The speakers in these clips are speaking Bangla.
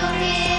এসো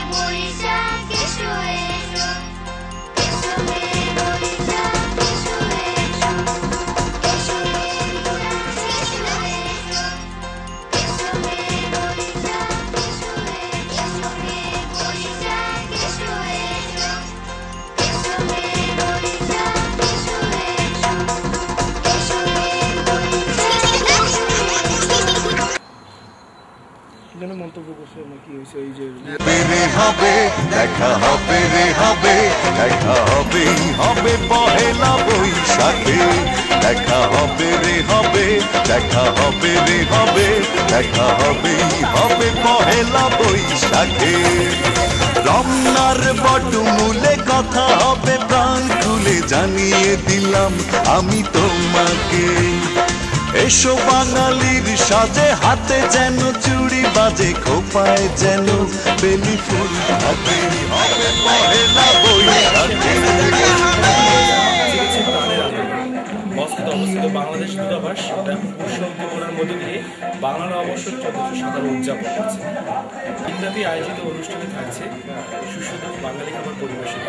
দেখা হবে রে হবে, দেখা হবে হবে পহেলা বৈশাখে। দেখা হবে রে হবে, দেখা হবে রে হবে, দেখা হবে হবে পহেলা বৈশাখে। রমনার বটমূলে কথা হবে, প্রাণ খুলে জানিয়ে দিলাম আমি তোমাকে। এসো বাঙালির সাজে, হাতে যেন চুড়ি বাজে, খোপায় যেন বেলি ফুল অবস্থিত বাংলাদেশ দূতাবাস উৎসব করার মধ্য দিয়ে বাংলার অবসর চোদ্দশো সাতারো উদযাপন করছে। দিনব্যাপী আয়োজিত অনুষ্ঠানে থাকছে সুস্বাদু বাঙালি খাবার পরিবেশন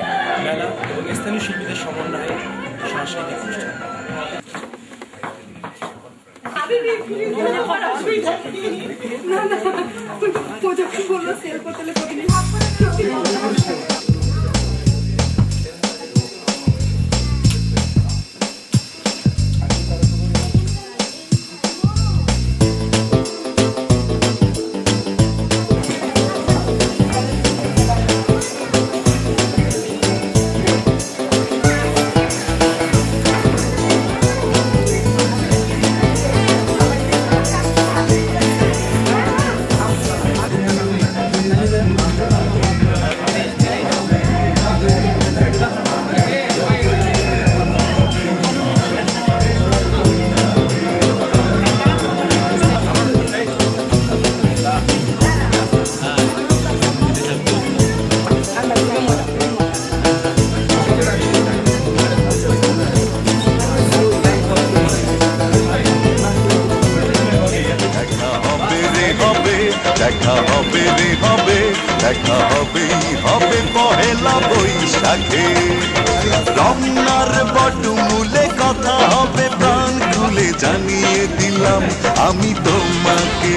মেলা এবং স্থানীয় শিল্পীদের সমন্বয়ে সাংস্কৃতিক অনুষ্ঠান। প্রযুক্তি বলল সেল করতে দেখা হবে রে হবে, দেখা হবে হবে পহেলা বৈশাখে। রমনার বটমূলে কথা হবে, প্রাণ খুলে জানিয়ে দিলাম আমি তোমাকে।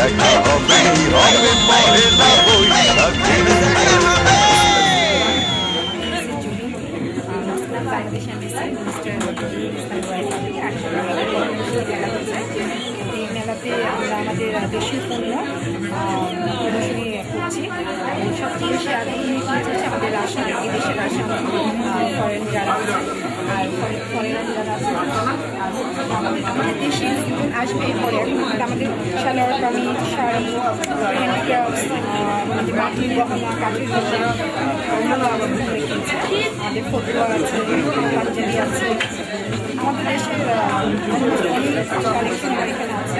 দেখা হবে হবে পহেলা বৈশাখে এই মেলাতে আমরা আমাদের দেশীয় পণ্য প্রদর্শনী করছি সবচেয়ে বেশি আগ্রহী আমাদের আসাম বিদেশের আসাম ফরেন যারা আর ফরেনার যারা আছে আমাদের দেশে student আসবে পরে আমাদের শাড়ি হ্যান্ডিক্রাফটস আমাদের মাটির গহনা কাঠের গহনা ফটোয়া আছে আছে আমাদের দেশের কালেকশন এখানে আছে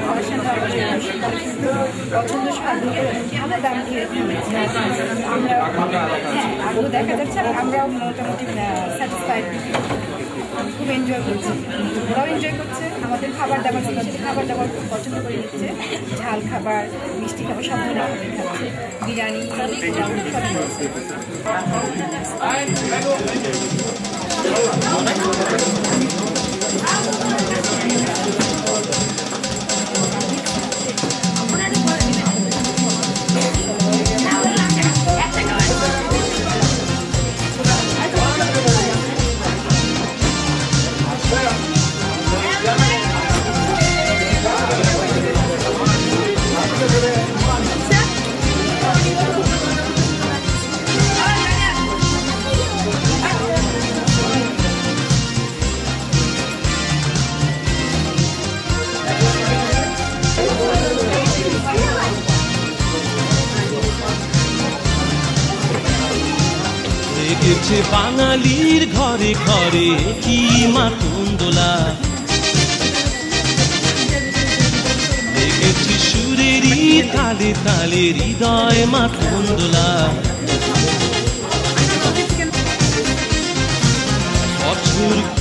কালেকশনটা পছন্দ আমরা দাম দিয়ে আমরা আরও দেখা যাচ্ছে আর আমরাও মোটামুটি স্যাটিসফাইড খুব এনজয় করছি ওরাও এনজয় করছে আমাদের খাবার দাবার খাবার দাবার খুব পছন্দ করে নিচ্ছে ঝাল খাবার মিষ্টি খাবার সব ধরনের খাবার খাচ্ছে বিরিয়ানি পোলাও Thank you. বাঙালির ঘরে ঘরে কি মাতুন্দোলা দেখেছি সুরেরই তালে তালে হৃদয় মাতুন্দোলা দোলা। বছর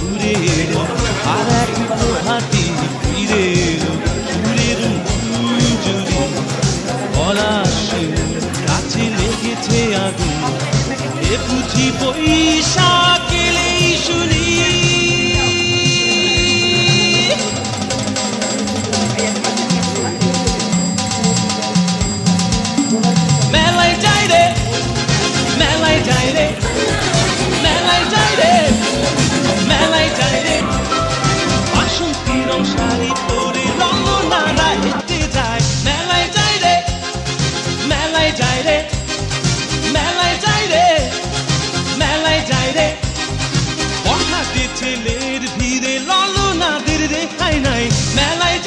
ছেলের ভিড়ে লালনাদের রেখায় নাই মেলায়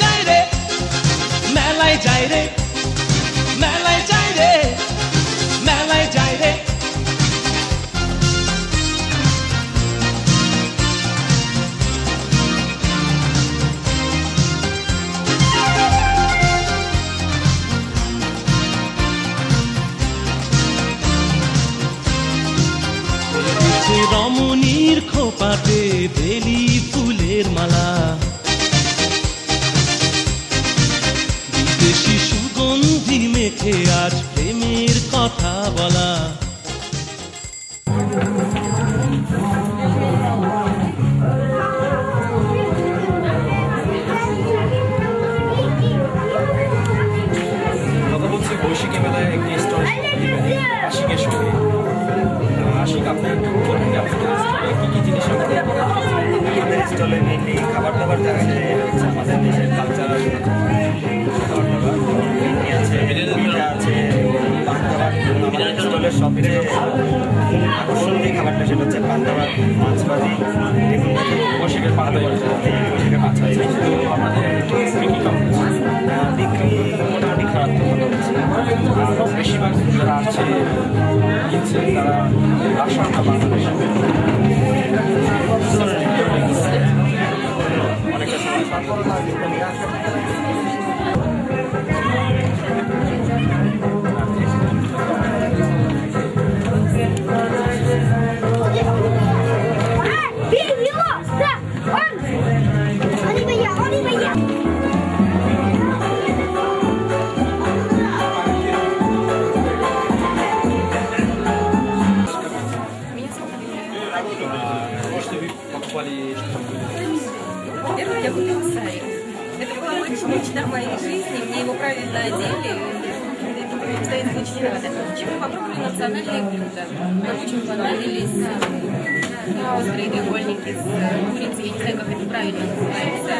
রমণীর খোপাতে বেলি ফুলের মালা। বিদেশি সুগন্ধি মেখে আজ প্রেমের কথা বলা। ভালো হচ্ছে আর বেশিরভাগ যারা আসছে কিনছে তারা আসাম Можете вы покупали Во-первых, я купила сайт. Это была очень мечта моей жизни, мне его правильно одели. Стоит очень рада. Чего попробовали национальные блюда. Нам очень понравились э, острые треугольники с э, курицей. Я не знаю, как это правильно называется.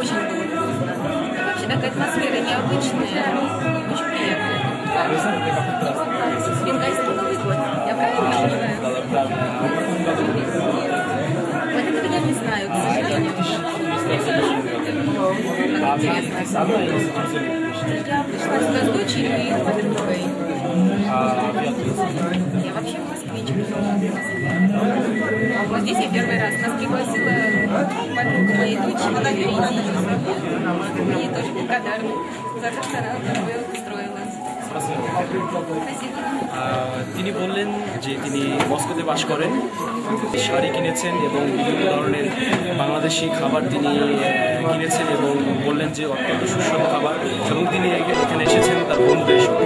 Очень вкусно. Вообще такая атмосфера необычная, очень приятная. Из. Я пришла с дочерью и подругой. А? Я вообще москвичка. Вот здесь я первый раз. Нас пригласила подруга моей дочери на Юридии. Мы ей тоже благодарны за то, что она устроила. তিনি বললেন যে তিনি মস্কোতে বাস করেন শাড়ি কিনেছেন এবং বিভিন্ন ধরনের বাংলাদেশি খাবার তিনি কিনেছেন এবং বললেন যে অত্যন্ত সুস্বাদু খাবার। এবং তিনি এখানে এসেছেন তার বন্ধুদের সঙ্গে।